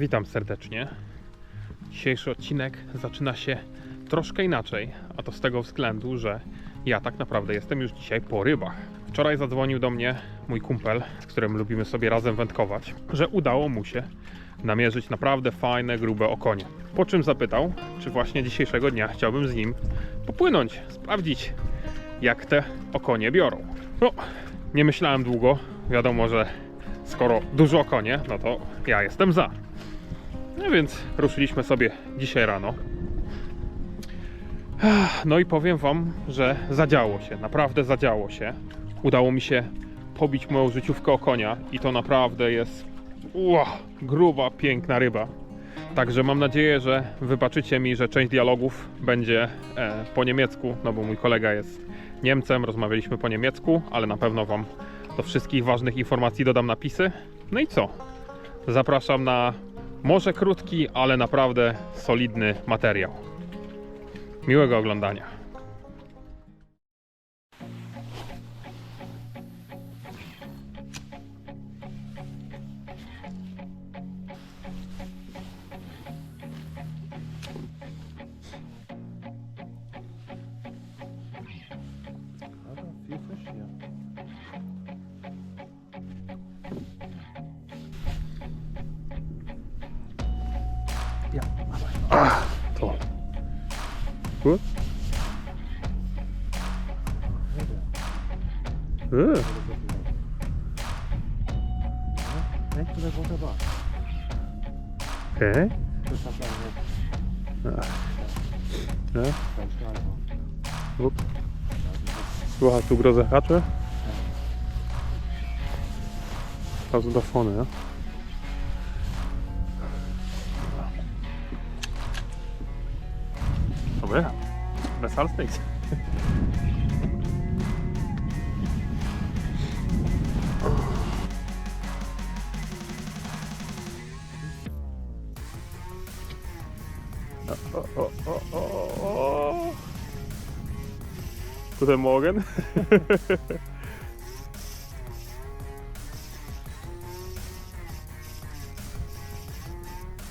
Witam serdecznie. Dzisiejszy odcinek zaczyna się troszkę inaczej, a to z tego względu, że ja tak naprawdę jestem już dzisiaj po rybach. Wczoraj zadzwonił do mnie mój kumpel, z którym lubimy sobie razem wędkować, że udało mu się namierzyć naprawdę fajne, grube okonie. Po czym zapytał, czy właśnie dzisiejszego dnia chciałbym z nim popłynąć, sprawdzić, jak te okonie biorą. No, nie myślałem długo. Wiadomo, że skoro dużo okonie, no to ja jestem za. No więc ruszyliśmy sobie dzisiaj rano. No i powiem Wam, że zadziało się, naprawdę zadziało się. Udało mi się pobić moją życiówkę o konia i to naprawdę jest ua, gruba, piękna ryba. Także mam nadzieję, że wybaczycie mi, że część dialogów będzie e, po niemiecku, no bo mój kolega jest Niemcem, rozmawialiśmy po niemiecku, ale na pewno Wam do wszystkich ważnych informacji dodam napisy. No i co? Zapraszam na może krótki, ale naprawdę solidny materiał. Miłego oglądania. To. Gut. Echt oder wunderbar. Okej. Das hat man jetzt Ja. Stahlbau. Up. Słuchaj, tu grozę hacze. Also da vorne, ja? Ja, besser als nichts. Oh, oh, oh. Guten Morgen.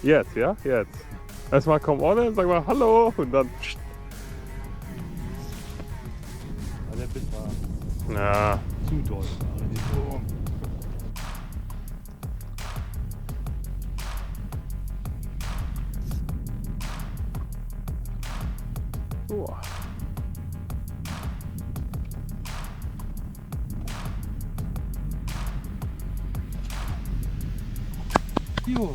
Jetzt, ja? Jetzt. Erstmal komm ohne, sag mal Hallo und dann. Also der Biss war Ja. zu doll. Uah. Jo.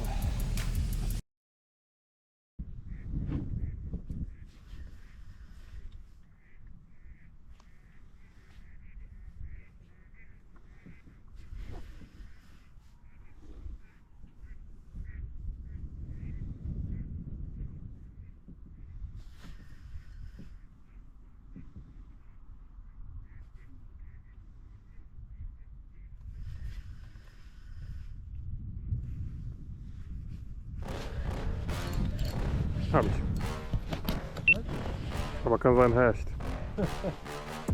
Hab ich. Aber kann sein Hecht.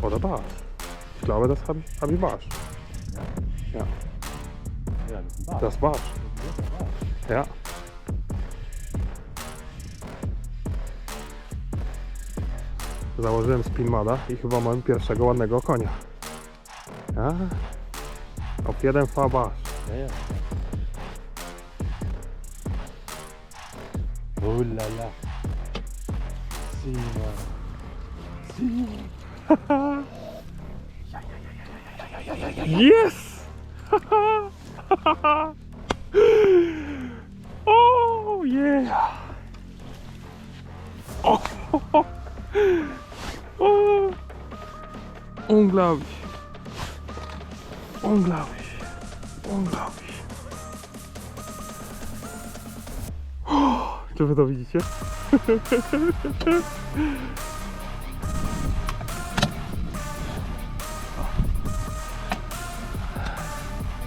Oder Barsch. Ich glaube, das habe ich, hab. Ja, Ja, das ist. Ja. Założyłem spinmada i chyba mam pierwszego ładnego konia. Ja. Op jeden fabasz. Ja, ja. Oh la la. Simon. Simon. Yes! oh yeah! Oh, oh. Unglaublich. Unglaublich. Unglaublich. Czy wy to widzicie?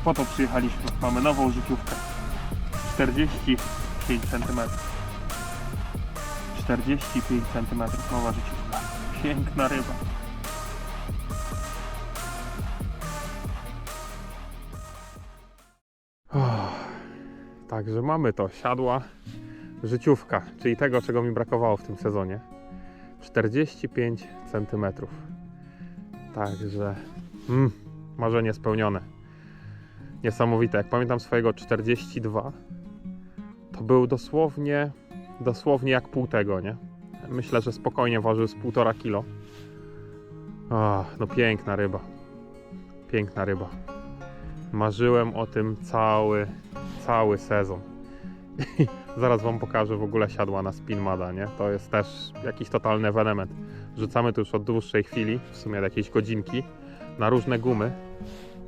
Po to przyjechaliśmy. Mamy nową życiówkę. 45 cm. 45 cm nowa życiówka. Piękna ryba. Także mamy to, siadła życiówka, czyli tego, czego mi brakowało w tym sezonie. 45 cm. Także mm, marzenie spełnione. Niesamowite. Jak pamiętam swojego 42, to był dosłownie, dosłownie jak pół tego, nie? Myślę, że spokojnie ważył z półtora kilo. Ach, no piękna ryba. Piękna ryba. Marzyłem o tym cały, cały sezon. Zaraz Wam pokażę w ogóle siadła na Spinmada, nie? To jest też jakiś totalny ewenement. Rzucamy tu już od dłuższej chwili, w sumie od jakiejś godzinki, na różne gumy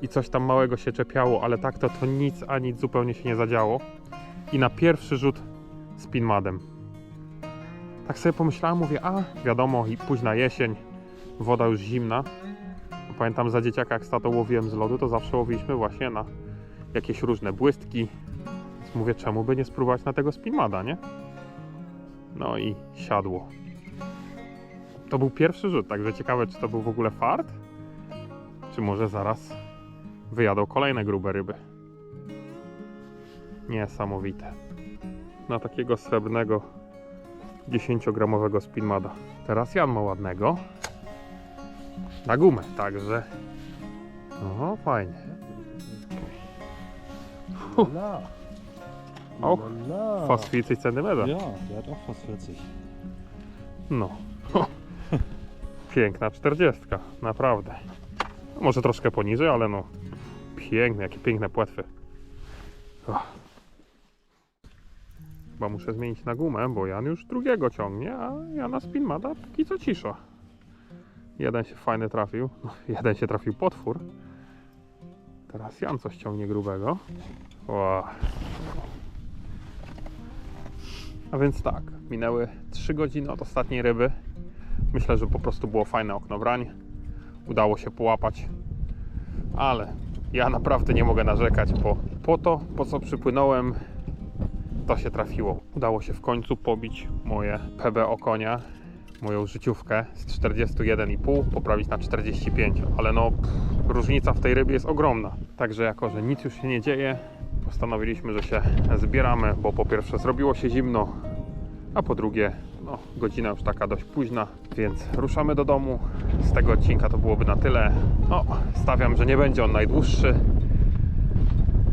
i coś tam małego się czepiało, ale tak to, to nic, a nic zupełnie się nie zadziało. I na pierwszy rzut Spinmadem. Tak sobie pomyślałem, mówię, a wiadomo, i późna jesień, woda już zimna. Pamiętam za dzieciaka, jak z łowiłem z lodu, to zawsze łowiliśmy właśnie na jakieś różne błystki. Mówię, czemu by nie spróbować na tego spinmada, nie? No i siadło. To był pierwszy rzut, także ciekawe, czy to był w ogóle fart, czy może zaraz wyjadą kolejne grube ryby. Niesamowite. Na takiego srebrnego 10-gramowego spinmada. Teraz Jan ma ładnego. Na gumę, także. O, fajnie. La. Auch La. Fast 40 cm. Ja, der hat auch fast 40. No. Piękna 40, naprawdę. Może troszkę poniżej, ale no. Piękne, jakie piękne płetwy. Och. Chyba muszę zmienić na gumę, bo Jan już drugiego ciągnie, a ja na spinmada póki co cisza. Jeden się fajny trafił, jeden się trafił potwór. Teraz Jan coś ciągnie grubego. Ła. A więc tak, minęły 3 godziny od ostatniej ryby. Myślę, że po prostu było fajne okno. Udało się połapać. Ale ja naprawdę nie mogę narzekać, bo po to, po co przypłynąłem, to się trafiło. Udało się w końcu pobić moje PB okonia, moją życiówkę z 41,5 poprawić na 45, ale no pff, różnica w tej rybie jest ogromna. Także jako, że nic już się nie dzieje, postanowiliśmy, że się zbieramy, bo po pierwsze zrobiło się zimno, a po drugie, no, godzina już taka dość późna, więc ruszamy do domu. Z tego odcinka to byłoby na tyle. No, stawiam, że nie będzie on najdłuższy,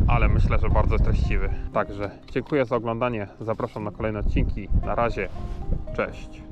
ale myślę, że bardzo treściwy. Także dziękuję za oglądanie. Zapraszam na kolejne odcinki. Na razie, cześć.